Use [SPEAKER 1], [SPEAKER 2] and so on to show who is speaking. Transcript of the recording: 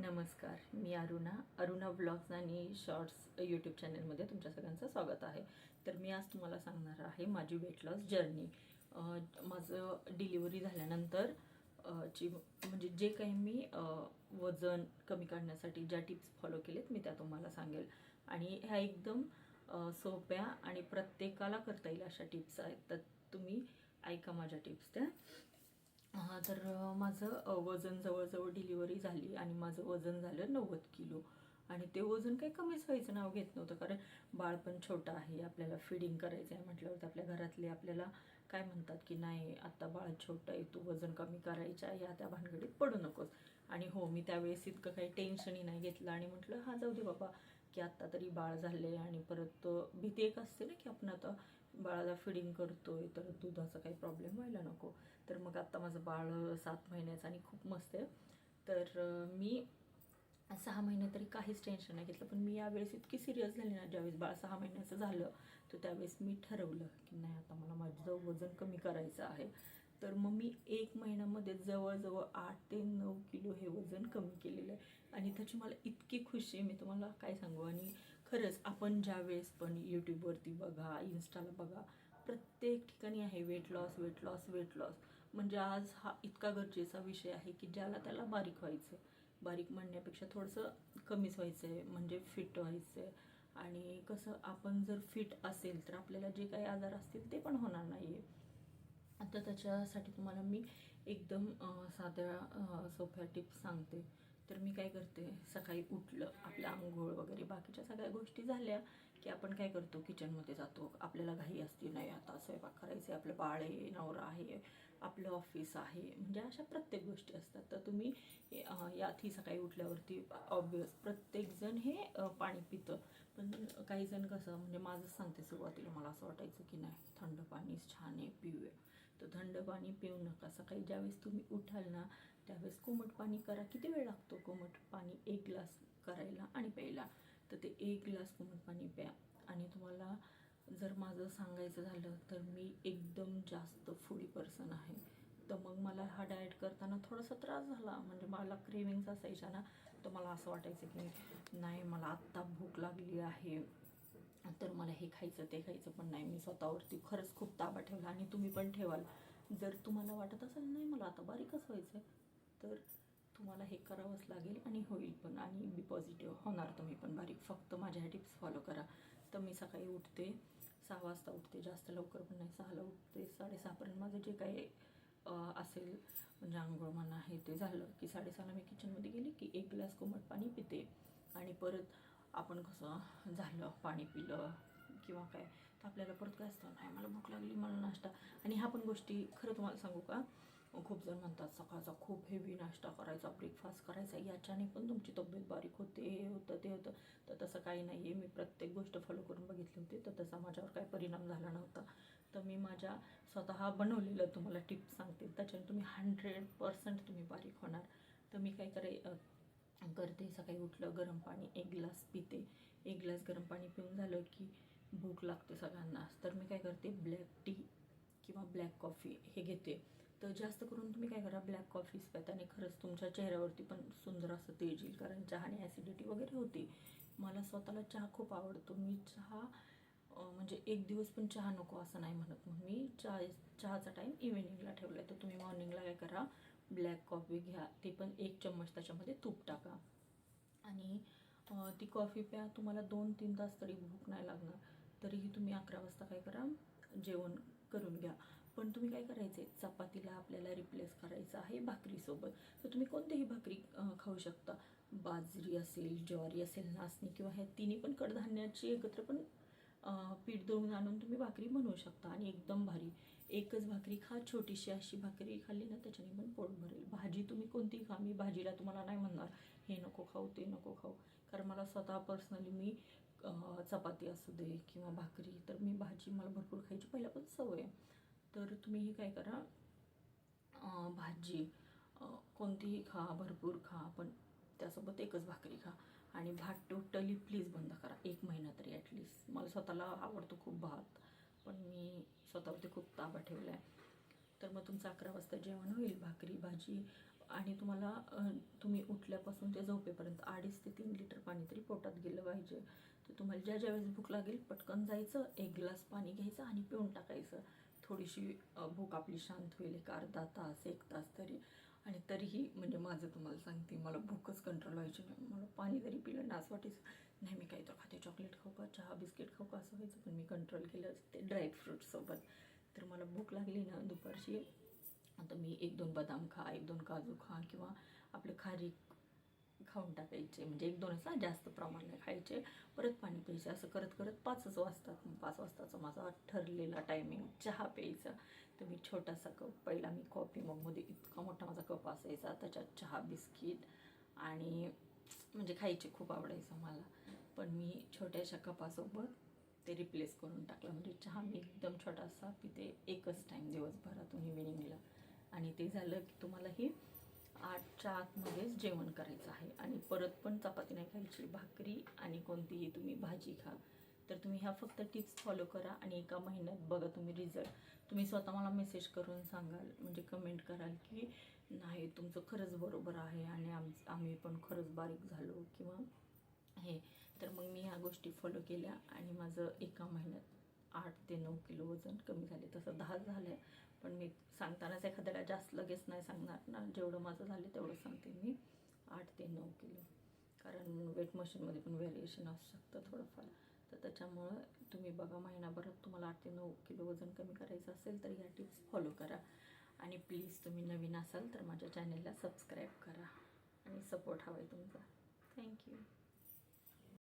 [SPEAKER 1] नमस्कार मी अरुणा. अरुणा ब्लॉग्स आणि शॉर्ट्स यूट्यूब चॅनलमध्ये तुमच्या सगळ्यांचं स्वागत आहे. तर मी आज तुम्हाला सांगणार आहे माझी वेट लॉस जर्नी माझं डिलिव्हरी झाल्यानंतर ची म्हणजे जे काही मी वजन कमी काढण्यासाठी ज्या टिप्स फॉलो केलेत मी त्या तुम्हाला सांगेल. आणि ह्या एकदम सोप्या आणि प्रत्येकाला करता येईल अशा टिप्स आहेत. तर तुम्ही ऐका माझ्या टिप्स त्या. तर माझं वजन जवळजवळ डिलिव्हरी झाली आणि माझं वजन झालं नव्वद किलो. आणि ते वजन काही कमीच व्हायचं नाव घेत नव्हतं कारण बाळ पण छोटं आहे आपल्याला फिडिंग करायचं आहे म्हटल्यावरती आपल्या घरातले आपल्याला काय म्हणतात की नाही आत्ता बाळ छोटं आहे तू वजन कमी करायचं आहे या त्या भानगडीत पडू नकोस. आणि हो मी त्यावेळेस इतकं काही टेन्शनही नाही घेतलं आणि म्हटलं हा जाऊ दे बाबा की आत्ता तरी बाळ झाले आणि परत भीती एक असते ना की आपण आता बाळाला फिडिंग करतोय तर दुधाचा काही प्रॉब्लेम व्हायला नको. तर मग आत्ता माझं बाळ सात महिन्याचं आणि खूप मस्त आहे. तर मी सहा महिने तरी काहीच टेन्शन नाही घेतलं. पण मी यावेळेस इतकी सिरियस झाली ना ज्यावेळेस बाळ सहा महिन्याचं झालं तर त्यावेळेस मी ठरवलं की नाही आता मला माझं वजन कमी करायचं आहे. तर मग मी एक महिन्यामध्ये जवळजवळ आठ ते नऊ किलो हे वजन कमी केलेलं आहे. आणि त्याची मला इतकी खुशी आहे. मी तुम्हाला काय सांगू? आणि खरंच आपण ज्या वेळेस पण यूट्यूबवरती बघा इन्स्टाला बघा प्रत्येक ठिकाणी आहे weight loss weight loss weight loss म्हणजे आज हा इतका गरजेचा विषय आहे की ज्याला त्याला बारीक व्हायचं आहे बारीक म्हणण्यापेक्षा थोडंसं कमीच व्हायचं आहे म्हणजे फिट व्हायचं आहे आणि कसं आपण जर फिट असेल तर आपल्याला जे काही आजार असतील ते पण होणार नाही आहे आता त्याच्यासाठी तुम्हाला मी एकदम साध्या सोप्या टिप्स सांगते. तर मी काय करते सकाळी उठलं आपलं आंघोळ वगैरे बाकीच्या सगळ्या गोष्टी झाल्या की आपण काय करतो किचनमध्ये जातो. आपल्याला घाई असते नाही आता स्वयंपाक करायचे आपलं बाळ आहे नवरा आहे आपलं ऑफिस आहे. म्हणजे अशा प्रत्येक गोष्टी असतात. तर तुम्ही यात ही सकाळी उठल्यावरती ऑब्वियस प्रत्येकजण हे पाणी पितं. पण काही जण कसं म्हणजे माझंच सांगते सुरुवातीला मला असं वाटायचं की नाही थंड पाणीच छान आहे पिऊया. तर थंड पाणी पिऊ नका. सकाळी ज्यावेळेस तुम्ही उठाल ना त्यावेळेस कोमट पाणी करा. किती वेळ लागतो कोमट पाणी एक ग्लास करायला आणि प्यायला? तर ते एक ग्लास कोमट पाणी प्या. आणि तुम्हाला जर माझं सांगायचं झालं तर मी एकदम जास्त फुडी पर्सन आहे. तर मग मला हा डाएट करताना थोडासा त्रास झाला. म्हणजे मला क्रेविंग्स असायच्या ना तर मला असं वाटायचं की नाही मला आत्ता भूक लागली आहे. तर मला हे खायचं ते खायचं पण नाही. मी स्वतःवरती खरंच खूप ताबा ठेवला आणि तुम्ही पण ठेवाल. जर तुम्हाला वाटत असेल नाही मला आता बारीकच व्हायचं आहे तर तुम्हाला हे करावंच लागेल आणि होईल पण. आणि बी पॉझिटिव्ह होणार तुम्ही पण बारीक. फक्त माझ्या ह्या टिप्स फॉलो करा. तर मी सकाळी उठते सहा वाजता उठते जास्त लवकर पण नाही सहाला उठते साडेसहापर्यंत माझं जे काही असेल म्हणजे आंघोळ म्हणा हे ते झालं की साडेसहाला मी किचनमध्ये गेले की एक ग्लास कोमट पाणी पिते आणि परत आपण कसं झालं पाणी पिलं किंवा काय तर आपल्याला परत काय असतं नाही. मला भूक लागली मला नाश्ता. आणि ह्या पण गोष्टी खरं तुम्हाला सांगू का? खूप जण म्हणतात सकाळचा खूप हेवी नाश्ता करायचा ब्रेकफास्ट करायचा. याच्याने पण तुमची तब्येत बारीक होते हे होतं ते होतं. तर तसं काही नाही आहे मी प्रत्येक गोष्ट फॉलो करून बघितली होती तर तसा माझ्यावर काही परिणाम झाला नव्हता. तर मी माझ्या स्वतः बनवलेलं तुम्हाला टिप्स सांगते. त्याच्याने तुम्ही हंड्रेड पर्सेंट तुम्ही बारीक होणार. तर मी काय करे करते. सकाळी उठलं गरम पाणी एक ग्लास पिते. एक ग्लास गरम पाणी पिऊन झालं की भूक लागते सगळ्यांना. तर मी काय करते ब्लॅक टी किंवा ब्लॅक कॉफी हे घेते. तर जास्त करून तुम्ही काय करा ब्लॅक कॉफीच प्यात आणि खरंच तुमच्या चेहऱ्यावरती पण सुंदर असं तेज येईल कारण चहाने ॲसिडिटी वगैरे होती. मला स्वतःला चहा खूप आवडतो. मी चहा म्हणजे एक दिवस पण चहा नको असं नाही म्हणत. मग मी चहा चहाचा टाईम इव्हिनिंगला ठेवला आहे तर तुम्ही मॉर्निंगला काय करा ब्लॅक कॉफी घ्या. ते पण एक चम्मच त्याच्यामध्ये तूप टाका. आणि ती कॉफी प्या तुम्हाला दोन तीन तास तरी भूक नाही लागणार. तरीही तुम्ही अकरा वाजता काय करा जेवण करून घ्या. पण तुम्ही काय करायचे चपातीला आपल्याला रिप्लेस करायचं आहे भाकरीसोबत. तर तुम्ही कोणतीही भाकरी खाऊ शकता. बाजरी असेल ज्वारी असेल नाचणी किंवा ह्या तिन्ही पण कडधान्याची एकत्र पण पीठ दळून आणून तुम्ही भाकरी बनवू शकता आणि एकदम भारी. एकच भाकरी खा छोटीशी अशी भाकरी खाल्ली ना त्याच्याने पण पोट भरेल. भाजी तुम्ही कोणती खा? मी भाजीला तुम्हाला नाही म्हणणार. हे नको खाऊ ते नको खाऊ. कारण मला स्वतः पर्सनली मी चपाती असू दे किंवा भाकरी तर मी भाजी मला भरपूर खायची पहिल्यापासून सवय आहे. तर तुम्हीही काय करा? भाजी कोणतीही खा भरपूर खा पण त्यासोबत एकच भाकरी खा. आणि भात टोटली प्लीज बंद करा. एक महिना तरी ॲटलिस्ट मला स्वतःला आवडतो खूप भात. पण मी स्वतःवरती खूप ताबा ठेवला आहे तर मग तुमचं अकरा वाजता जेवण होईल भाकरी भाजी आणि तुम्हाला तुम्ही उठल्यापासून ते झोपेपर्यंत अडीच ते तीन लिटर पाणी तरी पोटात गेलं पाहिजे. तर तुम्हाला ज्या ज्यावेळेस भूक लागेल पटकन जायचं एक ग्लास पाणी घ्यायचं आणि पिऊन टाकायचं. थोडीशी भूक आपली शांत होईल एक अर्धा तास एक तास तरी. आणि तरीही म्हणजे माझं तुम्हाला सांगते मला भूकच कंट्रोल व्हायची नाही. मला पाणी जरी पिलं ना असं वाटायचं नाही मी काही तर खाते चॉकलेट चहा बिस्किट खाऊ कसं असं व्हायचं पण मी कंट्रोल केलं ते ड्रायफ्रूटसोबत तर मला भूक लागली ना दुपारची. आता मी एक दोन बदाम खा एक दोन काजू खा किंवा आपलं खारीक खाऊन टाकायचे. म्हणजे एक दोन असा जास्त प्रमाणात खायचे. परत पाणी प्यायचे. असं करत करत पाचच वाजतात. पाच वाजताचा माझा ठरलेला टायमिंग चहा प्यायचा. तर मी छोटासा कप पहिला मी कॉफी मगमध्ये इतका मोठा माझा कप असायचा. त्याच्यात चहा बिस्किट आणि म्हणजे खायचे खूप आवडायचं मला. पण मी छोट्याशा कपासोबत ते रिप्लेस करून टाकलं. म्हणजे चहा मी एकदम छोटासा पिते एकच टाईम दिवसभरातून इव्हिनिंगला आणि ते झालं की तुम्हाला ही आठच्या आतमध्येच जेवण करायचं आहे. आणि परत पण चपाती नाही खायची भाकरी आणि कोणतीही तुम्ही भाजी खा. तर तुम्ही ह्या फक्त टिप्स फॉलो करा आणि एका महिन्यात बघा तुम्ही रिझल्ट तुम्ही स्वतः मला मेसेज करून सांगाल म्हणजे कमेंट कराल की नाही तुमचं खरंच बरोबर आहे आणि आम आम्ही पण खरंच बारीक झालो किंवा हे. तर मग मी ह्या गोष्टी फॉलो केल्या आणि माझं एका महिन्यात आठ ते नऊ किलो वजन कमी झाले. तसं दहा झालं पण मी सांगतानाच एखाद्याला जास्त लगेच नाही सांगणार ना. जेवढं माझं झालं तेवढं सांगते मी आठ ते नऊ किलो. कारण वेट मशीनमध्ये पण व्हेरिएशन असू शकतं थोडंफार. तर त्याच्यामुळं तुम्ही बघा महिनाभरात तुम्हाला आठ ते नऊ किलो वजन कमी करायचं असेल तर ह्या टिप्स फॉलो करा. आणि प्लीज तुम्ही नवीन असाल तर माझ्या चॅनेलला सबस्क्राईब करा. आणि सपोर्ट हवा आहे तुमचा. थँक्यू